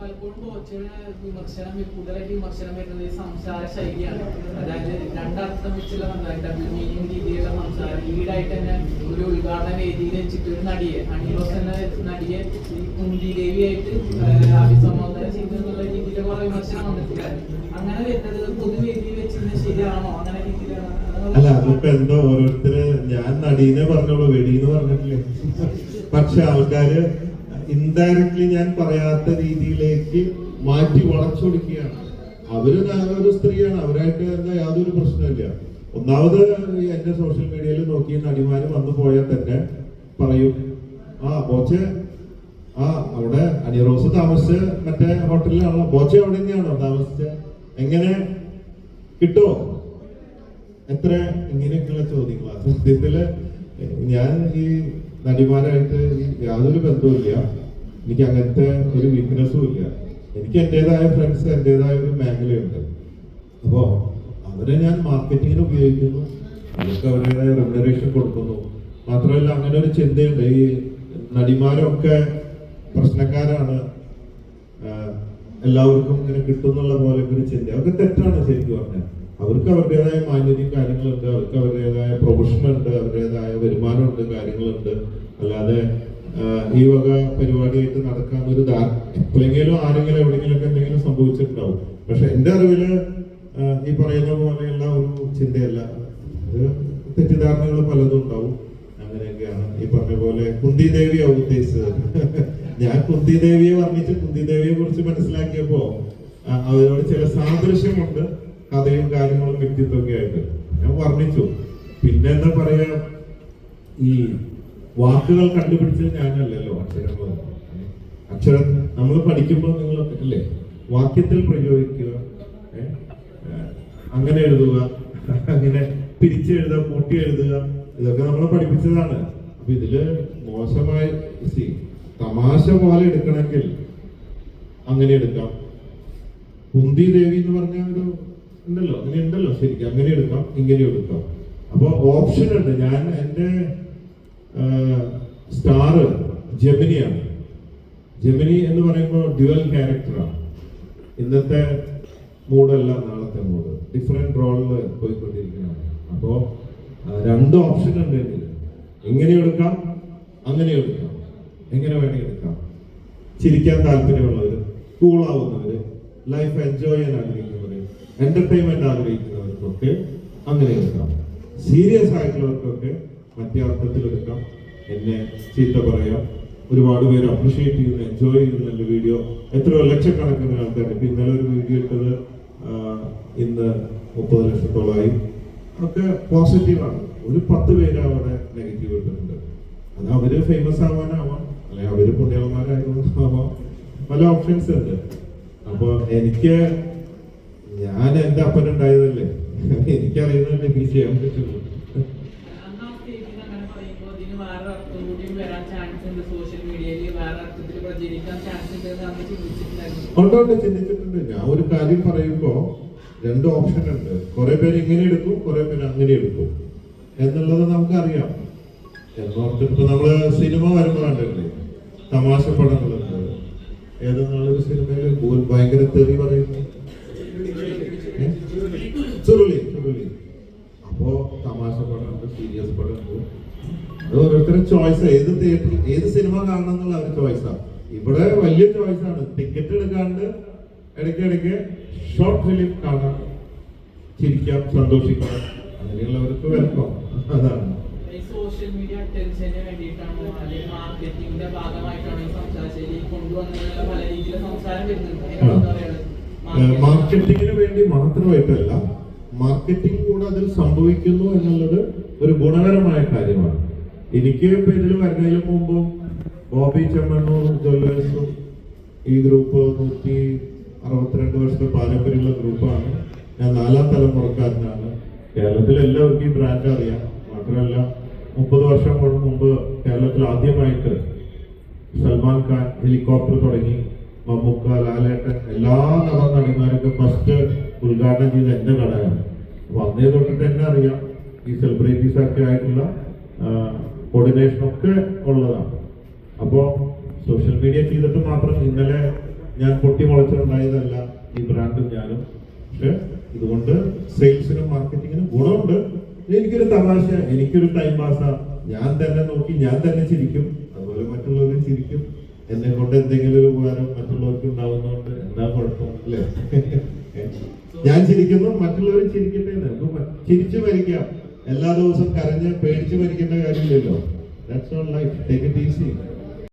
പലപ്പോഴും കോച്ചുകളെ വിമർശനം കൂടുതലായിട്ട് വിമർശനം വരുന്നത് സംസാര ശൈലിയാണ്. അതായത് രണ്ടർത്ഥം വെച്ചുള്ള ഡബിൾ മീനിങ് രീതിയിലുള്ള സംസാരം. ലീഡായിട്ട് തന്നെ ഒരു ഉദ്ഘാടന വേദിയിൽ വെച്ചിട്ട് ഒരു നടിയെ അണിറോസ് എന്ന നടിയെ ഈ കുന്തി ദേവിയായിട്ട് ആഹ് അഭിസംബോധന ചെയ്തു എന്നുള്ള രീതിയിൽ കുറെ വിമർശനം വന്നിട്ടില്ല അങ്ങനെ വരുന്നത് പൊതുവേദിയിൽ വെച്ചിരുന്നത് ശരിയാണോ? അങ്ങനെ രീതിയിലാണ്. അല്ല അതിപ്പോ എന്തോ ഓരോരുത്തര് ഞാൻ നടീനെ പറഞ്ഞോളൂ വെടീന്ന് പറഞ്ഞിട്ടില്ലേ? പക്ഷെ ആൾക്കാര് ഇൻഡയറക്ട്ലി ഞാൻ പറയാത്ത രീതിയിലേക്ക് മാറ്റി വളച്ചൊടുക്കുകയാണ്. അവർ ഒരു സ്ത്രീയാണ്. അവരായിട്ട് എന്താ യാതൊരു പ്രശ്നമില്ല ഒന്നാമത് എന്റെ സോഷ്യൽ മീഡിയയിൽ നോക്കി നടിമാര് വന്നു പോയാൽ തന്നെ പറയും ആ ബോച്ചെ ആ അവിടെ അനിറോസ് താമസിച്ച മറ്റേ ഹോട്ടലിലാണോ ബോച്ചെ അവിടെ തന്നെയാണോ താമസിച്ച? എങ്ങനെ? കിട്ടോ? എത്ര ഇങ്ങനെയൊക്കെയുള്ള ചോദ്യങ്ങളാണ് സത്യത്തിൽ ഞാൻ ഈ നടിമാരായിട്ട് യാതൊരു ബന്ധവുമില്ല. എനിക്ക് അങ്ങനത്തെ ഒരു വീക്ക്നെസ്സും ഇല്ല. എനിക്ക് എന്റേതായ ഫ്രണ്ട്സ് എന്റേതായ ഒരു മേഖലയുണ്ട്. അപ്പോൾ അവരെ ഞാൻ മാർക്കറ്റിങ്ങിന് ഉപയോഗിക്കുന്നു. അവർക്ക് അവരുടേതായ റെമുനറേഷൻ കൊടുക്കുന്നു. മാത്രമല്ല അങ്ങനെ ഒരു ചിന്തയുണ്ട്. ഈ നടിമാരൊക്കെ പ്രശ്നക്കാരാണ്. എല്ലാവർക്കും ഇങ്ങനെ കിട്ടുന്നുള്ള പോലെ ഒരു ചിന്ത. അതൊക്കെ തെറ്റാണ് ശരിക്കും പറഞ്ഞാൽ. അവർക്ക് അവരുടേതായ മാന്യതയും കാര്യങ്ങളുണ്ട്. അവർക്ക് അവരുടേതായ പ്രൊഫഷനുണ്ട് അവരുടേതായ വരുമാനമുണ്ട് കാര്യങ്ങളുണ്ട്. അല്ലാതെ ഈ വക പരിപാടിയായിട്ട് നടക്കാൻ ഒരു എപ്പോഴെങ്കിലും ആരെങ്കിലും എവിടെയെങ്കിലുമൊക്കെ എന്തെങ്കിലും സംഭവിച്ചിട്ടുണ്ടാവും. പക്ഷെ എന്റെ അറിവിൽ ആഹ് ഈ പറയുന്ന പോലെയുള്ള ഒരു ചിന്തയല്ല. അത് തെറ്റിദ്ധാരണകൾ പലതും ഉണ്ടാവും. അങ്ങനെയൊക്കെയാണ് ഈ പറഞ്ഞ പോലെ കുന്തി ദേവിയാവും ഉദ്ദേശിച്ചത്. ഞാൻ കുന്തി ദേവിയെ വർണിച്ച് കുന്തി ദേവിയെ കുറിച്ച് മനസ്സിലാക്കിയപ്പോ അവരോട് ചില സാദൃശ്യമുണ്ട് കഥയും കാര്യങ്ങളും വ്യക്തിത്വമൊക്കെ ആയിട്ട്. ഞാൻ വർണിച്ചു. പിന്നെ എന്താ പറയാ ഈ വാക്കുകൾ കണ്ടുപിടിച്ചത് ഞാനല്ലല്ലോ അക്ഷരങ്ങൾ അക്ഷരം നമ്മൾ പഠിക്കുമ്പോൾ നിങ്ങൾ അല്ലേ? വാക്യത്തിൽ പ്രയോഗിക്കുക അങ്ങനെ എഴുതുക അങ്ങനെ പിരിച്ചെഴുതുക കൂട്ടി എഴുതുക ഇതൊക്കെ നമ്മളെ പഠിപ്പിച്ചതാണ്. അപ്പൊ ഇതിൽ മോശമായി തമാശ പോലെ എടുക്കണമെങ്കിൽ അങ്ങനെ എടുക്കാം. കുന്തി ദേവി എന്ന് പറഞ്ഞ ഒരു ഉണ്ടല്ലോ അങ്ങനെ ഉണ്ടല്ലോ ശരിക്കും അങ്ങനെ എടുക്കാം ഇങ്ങനെ എടുക്കാം. അപ്പൊ ഓപ്ഷൻ ഉണ്ട്. ഞാൻ എന്റെ സ്റ്റാർ ജെമിനിയാണ് ജെമിനി എന്ന് പറയുമ്പോൾ ഡ്യുവൽ ക്യാരക്ടറാണ് ഇന്നത്തെ മൂഡല്ല നാളത്തെ മൂഡ് ഡിഫറെന്റ് റോളിൽ പോയിക്കൊണ്ടിരിക്കുന്നതാണ് അപ്പോൾ രണ്ട് ഓപ്ഷൻ ഉണ്ട് എനിക്ക് എങ്ങനെ എടുക്കാം? അങ്ങനെ എടുക്കാം. എങ്ങനെ വേണമെങ്കിൽ എടുക്കാം. ചിരിക്കാൻ താല്പര്യമുള്ളവര് കൂളാവുന്നവർ ലൈഫ് എൻജോയ് ചെയ്യാൻ ആഗ്രഹിക്കുന്നവര് എന്റർടൈൻമെന്റ് ആഗ്രഹിക്കുന്നവർക്കൊക്കെ അങ്ങനെ എടുക്കാം. സീരിയസ് ആയിട്ടുള്ളവർക്കൊക്കെ മറ്റേ അർത്ഥത്തിൽ എടുക്കാം എന്നെ ചീത്ത പറയാം. ഒരുപാട് പേര് അപ്രിഷിയേറ്റ് ചെയ്യുന്ന എൻജോയ് ചെയ്യുന്ന എന്റെ വീഡിയോ എത്രയോ ലക്ഷക്കണക്കിന് ആൾക്കാർ ഇപ്പം ഇന്നലെ ഒരു വീഡിയോ ഇട്ടത് ഇന്ന് മുപ്പത് ലക്ഷത്തോളമായി. ഒക്കെ പോസിറ്റീവാണ് ഒരു പത്ത് പേര് നെഗറ്റീവ് ഇട്ടിട്ടുണ്ട്. അത് അവർ ഫേമസ് ആവാനാവാം അല്ലെ അവർ പുണ്യവന്മാരായതുകൊണ്ടാവാം പല ഓപ്ഷൻസ് ഉണ്ട്. അപ്പൊ എനിക്ക് ഞാൻ എന്റെ അപ്പനുണ്ടായതല്ലേ? എനിക്കറിയുന്നതല്ലേ എനിക്ക് ചെയ്യാൻ പറ്റുള്ളൂ അന്ന് ആ സ്റ്റേജിൽ അങ്ങനെ പറയുമ്പോൾ ഇതിന് വേറെ അർത്ഥം വരാൻ ചാൻസ് ഉണ്ട്. സോഷ്യൽ മീഡിയയിൽ വേറെ അർത്ഥത്തിൽ ചാൻസ് ഉണ്ട് നമ്മൾ ചിന്തിച്ചിട്ടുണ്ട്. ഞാൻ ഒരു കാര്യം പറയുമ്പോ രണ്ട് ഓപ്ഷൻ ഉണ്ട്. കുറെ പേര് ഇങ്ങനെ എടുക്കും കുറെ പേര് അങ്ങനെ എടുക്കും എന്നുള്ളത് നമുക്കറിയാം. എന്നോർത്ത് ഇപ്പൊ നമ്മൾ സിനിമ വരുമ്പോഴാണ്ടല്ലേ തമാശ പടങ്ങളുണ്ട് ഏതെന്നുള്ളൊരു സിനിമയിൽ ഭയങ്കര തെറി പറയുന്നു ചുരുളി ചുരുളി. അപ്പോ തമാശ പടമുണ്ട് സീരിയസ് പടമുണ്ട് അത് ഓരോരുത്തരുടെ ചോയ്സ് ഏത് തിയേറ്ററിൽ ഏത് സിനിമ കാണണം എന്നുള്ള അവരുടെ ചോയ്സാണ് ഇവിടെ വലിയ ചോയ്സാണ് ടിക്കറ്റ് എടുക്കാണ്ട് ഇടയ്ക്കിടയ്ക്ക് ഷോർട്ട് ഫിലിം കാണാം. ചിരിക്കാം സന്തോഷിക്കാം. അങ്ങനെയുള്ളവർക്ക് വെൽക്കം അതാണ്. മാർക്കറ്റിംഗിന് സോഷ്യൽ മീഡിയ അറ്റൻഷന് വേണ്ടിയിട്ടാണോ അല്ലെങ്കിൽ മാർക്കറ്റിംഗിന്റെ ഭാഗമായിട്ടാണോ പല സംസാരം വരുന്നുണ്ട്. വേണ്ടി മാത്രമായിട്ടല്ല മാർക്കറ്റിംഗ് കൂടെ അതിൽ സംഭവിക്കുന്നു എന്നുള്ളത് ഒരു ഗുണകരമായ കാര്യമാണ്. എനിക്ക് ഇപ്പൊ ഇതിൽ വരുന്നതിന് മുമ്പും ബോബി ചെമ്മണ്ണൂർ ജ്വല്ലേഴ്സും ഈ ഗ്രൂപ്പ് നൂറ്റി അറുപത്തിരണ്ട് വർഷത്തെ പാരമ്പര്യമുള്ള ഗ്രൂപ്പാണ് ഞാൻ നാലാം തലമുറക്കാരനാണ്. കേരളത്തിൽ എല്ലാവർക്കും ഈ ബ്രാൻഡ് അറിയാം. മാത്രമല്ല മുപ്പത് വർഷം മുമ്പ് കേരളത്തിൽ ആദ്യമായിട്ട് സൽമാൻ ഖാൻ ഹെലികോപ്റ്റർ തുടങ്ങി. മമ്മൂക്ക ലാലേട്ടൻ എല്ലാ നടന്മാരൊക്കെ ഫസ്റ്റ് ഉദ്ഘാടനം ചെയ്ത എന്റെ കടയാണ് അപ്പൊ അന്നേ തൊട്ടിട്ട് തന്നെ അറിയാം ഈ സെലിബ്രിറ്റീസ് ഒക്കെ ആയിട്ടുള്ള കോർഡിനേഷൻ ഒക്കെ ഉള്ളതാണ്. അപ്പോ സോഷ്യൽ മീഡിയ ചെയ്തിട്ട് മാത്രം ഇന്നലെ ഞാൻ പൊട്ടി മുളച്ചിട്ടുണ്ടായതല്ല ഈ ബ്രാൻഡും ഞാനും. പക്ഷെ ഇതുകൊണ്ട് സെയിൽസിനും മാർക്കറ്റിങ്ങിനും ഗുണമുണ്ട്. എനിക്കൊരു തമാശ എനിക്കൊരു ടൈം പാസ്സാ ഞാൻ തന്നെ നോക്കി ഞാൻ തന്നെ ചിരിക്കും. അതുപോലെ മറ്റുള്ളവരും ചിരിക്കും. എന്നെ കൊണ്ട് എന്തെങ്കിലും ഒരു ഉപകാരം മറ്റുള്ളവർക്ക് ഉണ്ടാവുന്നതുകൊണ്ട് എന്താ കുഴപ്പം അല്ലേ? ഞാൻ ചിരിക്കുന്നു മറ്റുള്ളവർ ചിരിക്കട്ടെ എന്ന്. ചിരിച്ചു മരിക്കാം. എല്ലാ ദിവസവും കരഞ്ഞ് പേടിച്ച് മരിക്കേണ്ട കാര്യമില്ലല്ലോ. That's all life take it easy